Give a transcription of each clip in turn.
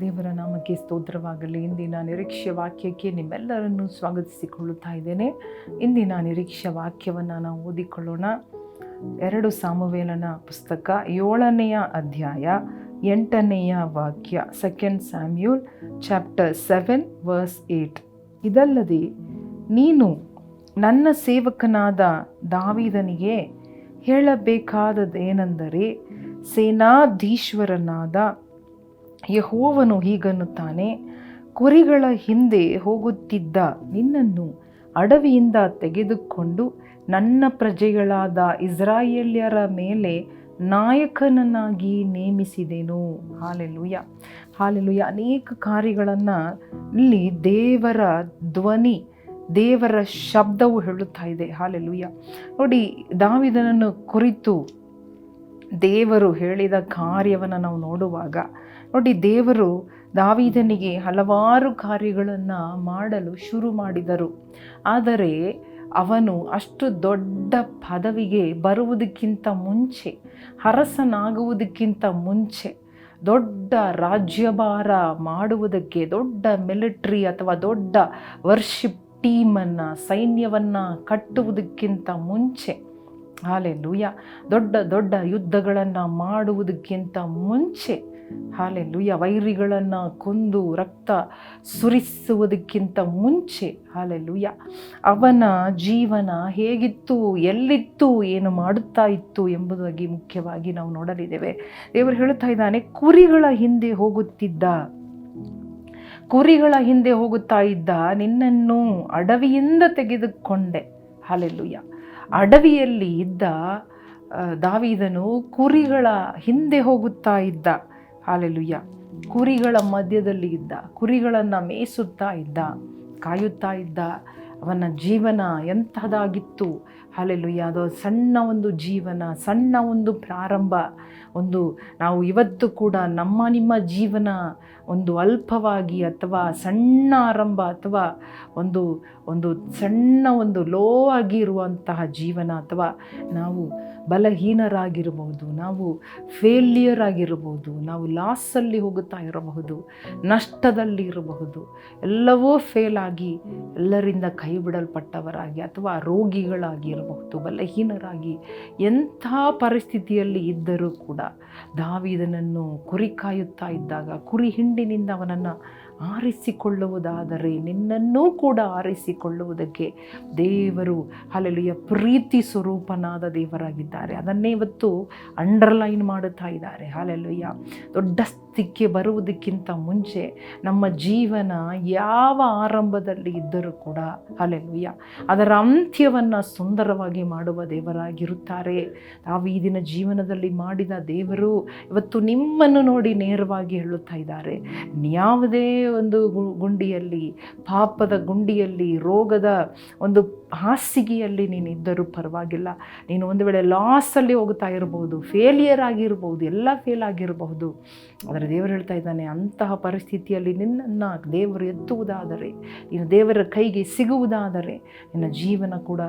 ದೇವರ ನಾಮಕ್ಕೆ ಸ್ತೋತ್ರವಾಗಲಿ. ಇಂದಿನ ನಿರೀಕ್ಷೆ ವಾಕ್ಯಕ್ಕೆ ನಿಮ್ಮೆಲ್ಲರನ್ನು ಸ್ವಾಗತಿಸಿಕೊಳ್ಳುತ್ತಾ ಇದ್ದೇನೆ. ಇಂದಿನ ನಿರೀಕ್ಷೆ ವಾಕ್ಯವನ್ನು ನಾವು ಓದಿಕೊಳ್ಳೋಣ. ಎರಡು ಸಾಮುವೇಲನ ಪುಸ್ತಕ ಏಳನೆಯ ಅಧ್ಯಾಯ ಎಂಟನೆಯ ವಾಕ್ಯ second Samuel chapter seven verse eight ಇದಲ್ಲದೆ, ನೀನು ನನ್ನ ಸೇವಕನಾದ ದಾವಿದನಿಗೆ ಹೇಳಬೇಕಾದದೇನೆಂದರೆ ಸೇನಾಧೀಶ್ವರನಾದ ಯಹೋವನು ಹೀಗನ್ನುತ್ತಾನೆ ಕುರಿಗಳ ಹಿಂದೆ ಹೋಗುತ್ತಿದ್ದ ನಿನ್ನನ್ನು ಅಡವಿಯಿಂದ ತೆಗೆದುಕೊಂಡು ನನ್ನ ಪ್ರಜೆಗಳಾದ ಇಸ್ರಾಯೇಲ್ಯರ ಮೇಲೆ ನಾಯಕನನ್ನಾಗಿ ನೇಮಿಸಿದೆನು. ಹಾಲೆಲುಯ್ಯ ಹಾಲೆಲುಯ್ಯ ಅನೇಕ ಕಾರ್ಯಗಳನ್ನು ಇಲ್ಲಿ ದೇವರ ಧ್ವನಿ, ದೇವರ ಶಬ್ದವು ಹೇಳುತ್ತಾ ಇದೆ. ಹಾಲೆಲುಯ್ಯ ನೋಡಿ, ದಾವಿದನನ್ನು ಕುರಿತು ದೇವರು ಹೇಳಿದ ಕಾರ್ಯವನ್ನು ನಾವು ನೋಡುವಾಗ, ನೋಡಿ ದೇವರು ದಾವಿದನಿಗೆ ಹಲವಾರು ಕಾರ್ಯಗಳನ್ನು ಮಾಡಲು ಶುರು ಮಾಡಿದರು. ಆದರೆ ಅವನು ಅಷ್ಟು ದೊಡ್ಡ ಪದವಿಗೆ ಬರುವುದಕ್ಕಿಂತ ಮುಂಚೆ, ಅರಸನಾಗುವುದಕ್ಕಿಂತ ಮುಂಚೆ ದೊಡ್ಡ ರಾಜ್ಯಭಾರ ಮಾಡುವುದಕ್ಕೆ, ದೊಡ್ಡ ಮಿಲಿಟ್ರಿ ಅಥವಾ ದೊಡ್ಡ ವರ್ಷಿಪ್ ಟೀಮನ್ನು, ಸೈನ್ಯವನ್ನು ಕಟ್ಟುವುದಕ್ಕಿಂತ ಮುಂಚೆ ಹಾಲೆ ಲೂಯ ದೊಡ್ಡ ದೊಡ್ಡ ಯುದ್ಧಗಳನ್ನು ಮಾಡುವುದಕ್ಕಿಂತ ಮುಂಚೆ ಹಾಲೆ ಲೂಯ ವೈರಿಗಳನ್ನು ಕೊಂದು ರಕ್ತ ಸುರಿಸುವುದಕ್ಕಿಂತ ಮುಂಚೆ ಹಾಲೆ ಲೂಯ ಅವನ ಜೀವನ ಹೇಗಿತ್ತು, ಎಲ್ಲಿತ್ತು, ಏನು ಮಾಡುತ್ತಾ ಇತ್ತು ಎಂಬುದಾಗಿ ಮುಖ್ಯವಾಗಿ ನಾವು ನೋಡಲಿದ್ದೇವೆ. ದೇವರು ಹೇಳುತ್ತಾ ಇದ್ದಾನೆ, ಕುರಿಗಳ ಹಿಂದೆ ಹೋಗುತ್ತಿದ್ದ, ಕುರಿಗಳ ಹಿಂದೆ ಹೋಗುತ್ತಾ ಇದ್ದ ನಿನ್ನನ್ನು ಅಡವಿಯಿಂದ ತೆಗೆದುಕೊಂಡೆ. ಹಾಲೆಲ್ಲುಯ್ಯ ಅಡವಿಯಲ್ಲಿ ಇದ್ದ ದಾವಿದನು ಕುರಿಗಳ ಹಿಂದೆ ಹೋಗುತ್ತಾ ಇದ್ದ. ಹಾಲೆಲುಯ್ಯ ಕುರಿಗಳ ಮಧ್ಯದಲ್ಲಿ ಇದ್ದ, ಕುರಿಗಳನ್ನು ಮೇಯಿಸುತ್ತಾ ಇದ್ದ, ಕಾಯುತ್ತಾ ಇದ್ದ. ಅವನ ಜೀವನ ಎಂಥದಾಗಿತ್ತು ಹಾಲೆಲ್ಲುಯ್ಯ ಯಾವುದೋ ಸಣ್ಣ ಒಂದು ಜೀವನ, ಸಣ್ಣ ಒಂದು ಪ್ರಾರಂಭ. ಒಂದು ನಾವು ಇವತ್ತು ಕೂಡ ನಮ್ಮ ನಿಮ್ಮ ಜೀವನ ಒಂದು ಅಲ್ಪವಾಗಿ ಅಥವಾ ಸಣ್ಣ ಆರಂಭ ಅಥವಾ ಒಂದು ಒಂದು ಸಣ್ಣ ಒಂದು ಲೋ ಆಗಿರುವಂತಹ ಜೀವನ ಅಥವಾ ನಾವು ಬಲಹೀನರಾಗಿರಬಹುದು, ನಾವು ಫೇಲ್ಯರ್ ಆಗಿರಬಹುದು, ನಾವು ಲಾಸಲ್ಲಿ ಹೋಗುತ್ತಾ ಇರಬಹುದು ನಷ್ಟದಲ್ಲಿ ಇರಬಹುದು ಎಲ್ಲವೂ ಫೇಲ್ ಆಗಿ ಎಲ್ಲರಿಂದ ಕೈ ಬಿಡಲ್ಪಟ್ಟವರಾಗಿ ಅಥವಾ ರೋಗಿಗಳಾಗಿರಬಹುದು, ಬಲಹೀನರಾಗಿ ಎಂಥ ಪರಿಸ್ಥಿತಿಯಲ್ಲಿ ಇದ್ದರೂ ಕೂಡ ದಾವಿದನನ್ನು ಕುರಿ ಕಾಯುತ್ತಾ ಇದ್ದಾಗ, ಕುರಿ ಹಿಂಡಿನಿಂದ ಅವನನ್ನು ಆರಿಸಿಕೊಳ್ಳುವುದಾದರೆ, ನಿನ್ನನ್ನೂ ಕೂಡ ಆರಿಸಿಕೊಳ್ಳುವುದಕ್ಕೆ ದೇವರು ಅಲ್ಲೆಲ್ಲಿಯ ಪ್ರೀತಿ ಸ್ವರೂಪನಾದ ದೇವರಾಗಿದ್ದಾರೆ. ಅದನ್ನೇ ಇವತ್ತು ಅಂಡರ್ಲೈನ್ ಮಾಡುತ್ತಾ ಇದ್ದಾರೆ. ಹಾಲೆಲ್ಲುಯ್ಯ ದೊಡ್ಡ ಸ್ಥಿತಿಗೆ ಬರುವುದಕ್ಕಿಂತ ಮುಂಚೆ ನಮ್ಮ ಜೀವನ ಯಾವ ಆರಂಭದಲ್ಲಿ ಇದ್ದರೂ ಕೂಡ ಹಾಲೆಲ್ಲುಯ್ಯ ಅದರ ಅಂತ್ಯವನ್ನು ಸುಂದರವಾಗಿ ಮಾಡುವ ದೇವರಾಗಿರುತ್ತಾರೆ. ತಾವು ಈ ದಿನ ಜೀವನದಲ್ಲಿ ಮಾಡಿದ ದೇವರು ಇವತ್ತು ನಿಮ್ಮನ್ನು ನೋಡಿ ನೇರವಾಗಿ ಹೇಳುತ್ತಾ ಇದ್ದಾರೆ. ಯಾವುದೇ ಒಂದು ಗುಂಡಿಯಲ್ಲಿ, ಪಾಪದ ಗುಂಡಿಯಲ್ಲಿ, ರೋಗದ ಒಂದು ಹಾಸಿಗೆಯಲ್ಲಿ ನೀನು ಇದ್ದರೂ ಪರವಾಗಿಲ್ಲ. ನೀನು ಒಂದು ವೇಳೆ ಲಾಸಲ್ಲಿ ಹೋಗ್ತಾ ಇರಬಹುದು ಫೇಲಿಯರ್ ಆಗಿರ್ಬೋದು, ಎಲ್ಲ ಫೇಲ್ ಆಗಿರಬಹುದು. ಆದರೆ ದೇವರು ಹೇಳ್ತಾ ಇದ್ದಾನೆ, ಅಂತಹ ಪರಿಸ್ಥಿತಿಯಲ್ಲಿ ನಿನ್ನನ್ನು ದೇವರು ಎತ್ತುವುದಾದರೆ, ನೀನು ದೇವರ ಕೈಗೆ ಸಿಗುವುದಾದರೆ ನಿನ್ನ ಜೀವನ ಕೂಡ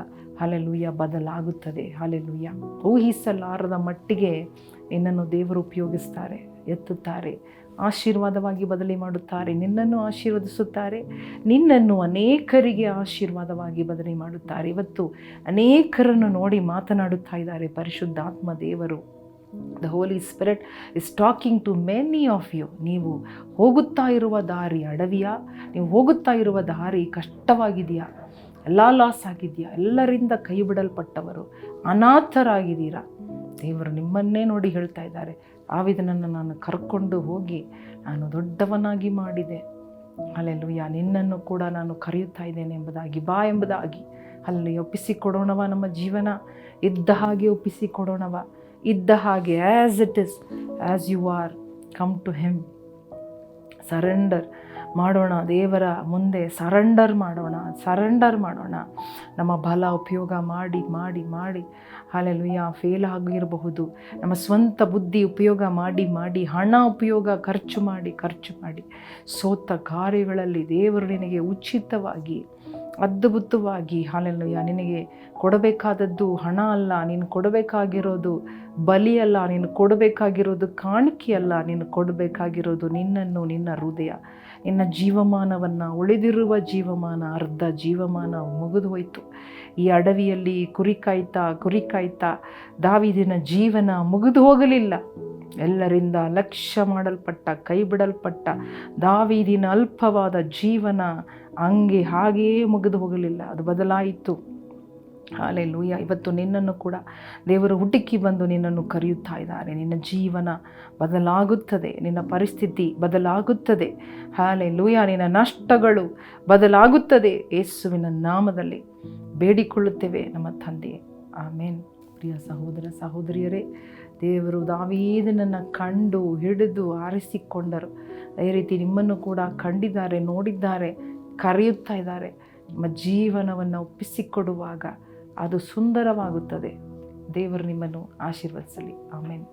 ಹಲೆಲುಯ್ಯ ಬದಲಾಗುತ್ತದೆ. ಹಲೆಲುಯ್ಯ ಊಹಿಸಲಾರದ ಮಟ್ಟಿಗೆ ನಿನ್ನನ್ನು ದೇವರು ಉಪಯೋಗಿಸ್ತಾರೆ, ಎತ್ತುತ್ತಾರೆ. ಆಶೀರ್ವಾದವಾಗಿ ಬದಲಿ ಮಾಡುತ್ತಾರೆ, ನಿನ್ನನ್ನು ಆಶೀರ್ವದಿಸುತ್ತಾರೆ, ನಿನ್ನನ್ನು ಅನೇಕರಿಗೆ ಆಶೀರ್ವಾದವಾಗಿ ಬದಲಿ ಮಾಡುತ್ತಾರೆ. ಇವತ್ತು ಅನೇಕರನ್ನು ನೋಡಿ ಮಾತನಾಡುತ್ತಾ ಇದ್ದಾರೆ ಪರಿಶುದ್ಧಾತ್ಮ ದೇವರು. The Holy Spirit is talking to many of you ನೀವು ಹೋಗುತ್ತಾ ಇರುವ ದಾರಿ ಅಡವಿಯ? ನೀವು ಹೋಗುತ್ತಾ ಇರುವ ದಾರಿ ಕಷ್ಟವಾಗಿದೆಯಾ? ಎಲ್ಲ ಲಾಸ್ ಆಗಿದೆಯಾ? ಎಲ್ಲರಿಂದ ಕೈ ಬಿಡಲ್ಪಟ್ಟವರು ಅನಾಥರಾಗಿದ್ದೀರಾ? ದೇವರು ನಿಮ್ಮನ್ನೇ ನೋಡಿ ಹೇಳ್ತಾ ಇದ್ದಾರೆ. ಆವಿದನನ್ನು ನಾನು ಕರ್ಕೊಂಡು ಹೋಗಿ ನಾನು ದೊಡ್ಡವನಾಗಿ ಮಾಡಿದೆ. ಅಲ್ಲೆಲ್ಲೂಯ್ಯ ನಿನ್ನನ್ನು ಕೂಡ ನಾನು ಕರೆಯುತ್ತಾ ಇದ್ದೇನೆ ಎಂಬುದಾಗಿ, ಬಾ ಎಂಬುದಾಗಿ. ಅಲ್ಲಿ ಒಪ್ಪಿಸಿಕೊಡೋಣವ ನಮ್ಮ ಜೀವನ. ಇದ್ದ ಹಾಗೆ ಒಪ್ಪಿಸಿಕೊಡೋಣವ. ಇದ್ದ ಹಾಗೆ as it is as you are come to him surrender ಮಾಡೋಣ, ದೇವರ ಮುಂದೆ ಸರೆಂಡರ್ ಮಾಡೋಣ ಸರೆಂಡರ್ ಮಾಡೋಣ. ನಮ್ಮ ಬಲ ಉಪಯೋಗ ಮಾಡಿ ಮಾಡಿ ಮಾಡಿ. ಹಾಲೆಲುಯ್ಯ ಫೇಲ್ ಆಗಿರಬಹುದು. ನಮ್ಮ ಸ್ವಂತ ಬುದ್ಧಿ ಉಪಯೋಗ ಮಾಡಿ ಮಾಡಿ. ಹಣ ಉಪಯೋಗ ಖರ್ಚು ಮಾಡಿ ಖರ್ಚು ಮಾಡಿ. ಸೋತ ಕಾರ್ಯಗಳಲ್ಲಿ ದೇವರು ನಿನಗೆ ಉಚಿತವಾಗಿ ಅದ್ಭುತವಾಗಿ ಹಾಲೆಲ್ಲಯ್ಯ ನಿನಗೆ ಕೊಡಬೇಕಾದದ್ದು ಹಣ ಅಲ್ಲ, ನೀನು ಕೊಡಬೇಕಾಗಿರೋದು ಬಲಿಯಲ್ಲ ನೀನು ಕೊಡಬೇಕಾಗಿರೋದು ಕಾಣಿಕೆಯಲ್ಲ ನೀನು ಕೊಡಬೇಕಾಗಿರೋದು ನಿನ್ನನ್ನು ನಿನ್ನ ಹೃದಯ, ನಿನ್ನ ಜೀವಮಾನವನ್ನು, ಉಳಿದಿರುವ ಜೀವಮಾನ, ಅರ್ಧ ಜೀವಮಾನ ಮುಗಿದು ಹೋಯಿತು. ಈ ಅಡವಿಯಲ್ಲಿ ಕುರಿ ಕಾಯ್ತಾ ಕುರಿ ಕಾಯ್ತಾ, ದಾವಿದಿನ ಜೀವನ ಮುಗಿದು ಹೋಗಲಿಲ್ಲ. ಎಲ್ಲರಿಂದ ಲಕ್ಷ್ಯ ಮಾಡಲ್ಪಟ್ಟ ಕೈ ಬಿಡಲ್ಪಟ್ಟ ದಾವಿದಿನ ಅಲ್ಪವಾದ ಜೀವನ ಹಂಗೆ ಹಾಗೆಯೇ ಮುಗಿದು ಹೋಗಲಿಲ್ಲ. ಅದು ಬದಲಾಯಿತು. ಹಾಲೆ ಲೂಯ್ಯ ಇವತ್ತು ನಿನ್ನನ್ನು ಕೂಡ ದೇವರು ಹುಡುಕಿ ಬಂದು ನಿನ್ನನ್ನು ಕರೆಯುತ್ತಾ ಇದ್ದಾರೆ. ನಿನ್ನ ಜೀವನ ಬದಲಾಗುತ್ತದೆ. ನಿನ್ನ ಪರಿಸ್ಥಿತಿ ಬದಲಾಗುತ್ತದೆ. ಹಾಲೆ ಲೂಯ ನಿನ್ನ ನಷ್ಟಗಳು ಬದಲಾಗುತ್ತದೆ. ಯೇಸುವಿನ ನಾಮದಲ್ಲಿ ಬೇಡಿಕೊಳ್ಳುತ್ತೇವೆ ನಮ್ಮ ತಂದೆ ಆಮೇನ್. ಪ್ರಿಯ ಸಹೋದರ ಸಹೋದರಿಯರೇ, ದೇವರು ದಾವೇದನನ್ನು ಕಂಡು ಹಿಡಿದು ಆರಿಸಿಕೊಂಡರು. ಅದೇ ರೀತಿ ನಿಮ್ಮನ್ನು ಕೂಡ ಕಂಡಿದ್ದಾರೆ, ನೋಡಿದ್ದಾರೆ, ಕರೆಯುತ್ತಾ ಇದ್ದಾರೆ. ನಿಮ್ಮ ಜೀವನವನ್ನು ಒಪ್ಪಿಸಿಕೊಡುವಾಗ ಅದು ಸುಂದರವಾಗುತ್ತದೆ. ದೇವರು ನಿಮ್ಮನ್ನು ಆಶೀರ್ವದಿಸಲಿ. ಆಮೇಲೆ